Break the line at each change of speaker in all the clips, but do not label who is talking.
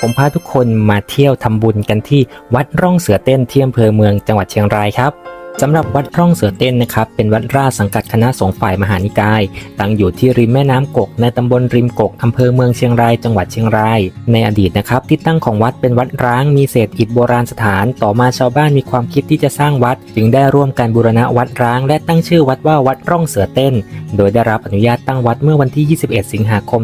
ผมพาทุกคนมาเที่ยวทำบุญกันที่วัดร่องเสือเต้นที่อำเภอเมืองจังหวัดเชียงรายครับ สำหรับวัดร่องเสือเต้นนะครับ เป็นวัดราชสังกัดคณะสงฆ์ฝ่ายมหานิกาย ตั้งอยู่ที่ริมแม่น้ำกก ในตำบลริมกกอำเภอเมืองเชียงรายจังหวัดเชียงราย ในอดีตนะครับที่ตั้งของวัดเป็นวัดร้างมีเศษอิฐโบราณสถาน ต่อมาชาวบ้านมีความคิดที่จะสร้างวัด จึงได้ร่วมกันบูรณะวัดร้าง และตั้งชื่อวัดว่าวัดร่องเสือเต้น โดยได้รับอนุญาตตั้งวัดเมื่อวันที่ 21 สิงหาคม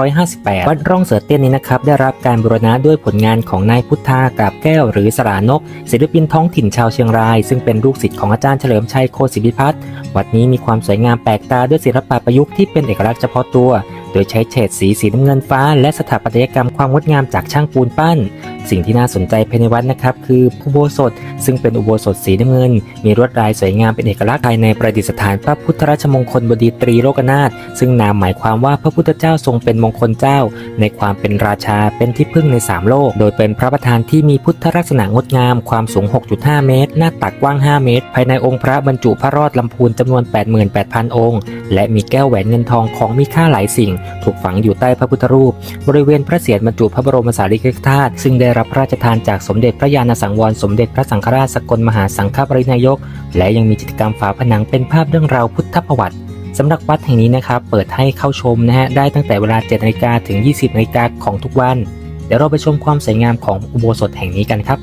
2558 วัดร่องเสือเต้นนี้นะครับได้รับการบูรณะด้วยผลงานของนายพุทธากาบแก้ว หรือสรานกศิลปินท้องถิ่นชาวเชียงราย ซึ่งเป็นลูกศิษย์ของอาจารย์เฉลิมชัยโคศิพิพัฒน์วัดนี้มีความสวยงามแปลกตาด้วยศิลปะประยุกต์ที่เป็นเอกลักษณ์เฉพาะตัว โดยใช้เฉดสีสีน้ำเงินฟ้า และสถาปัตยกรรมความงดงามจากช่างปูนปั้น สิ่งที่น่าสนใจภายในวัดนะครับคืออุโบสถ ซึ่งเป็นอุโบสถสีน้ำเงิน มีลวดลายสวยงามเป็นเอกลักษณ์ภายในประดิษฐานพระพุทธราชมงคลบดีตรีโลกนาถซึ่งนามหมายความว่าพระพุทธเจ้าทรงเป็นมงคลเจ้า ในความเป็นราชาเป็นที่พึ่งในสามโลก โดยเป็นพระประธานที่มีพุทธลักษณะงดงาม ความสูง 6.5 เมตร หน้าตักกว้าง 5 เมตร ภายในองค์พระบรรจุพระรอดลำพูนจำนวน 88,000 องค์ และมีแก้วแหวนเงินทองของมีค่าหลายสิ่ง ถูกฝังอยู่ใต้พระพุทธรูป บริเวณพระเศียรบรรจุพระบรมสารีริกธาตุซึ่งได้รับพระราชทานจากสมเด็จพระญาณสังวรสมเด็จพระสังฆราชสกลมหาสังฆปรินายก และยังมีจิตกรรมฝาผนังเป็นภาพเรื่องราวพุทธประวัติสำหรับวัดแห่งนี้นะครับเปิดให้เข้าชมนะฮะได้ตั้งแต่เวลา7นาฬิกาถึง 20นาฬิกาของทุกวัน เดี๋ยวเราไปชมความสวยงามของอุโบสถแห่งนี้กันครับ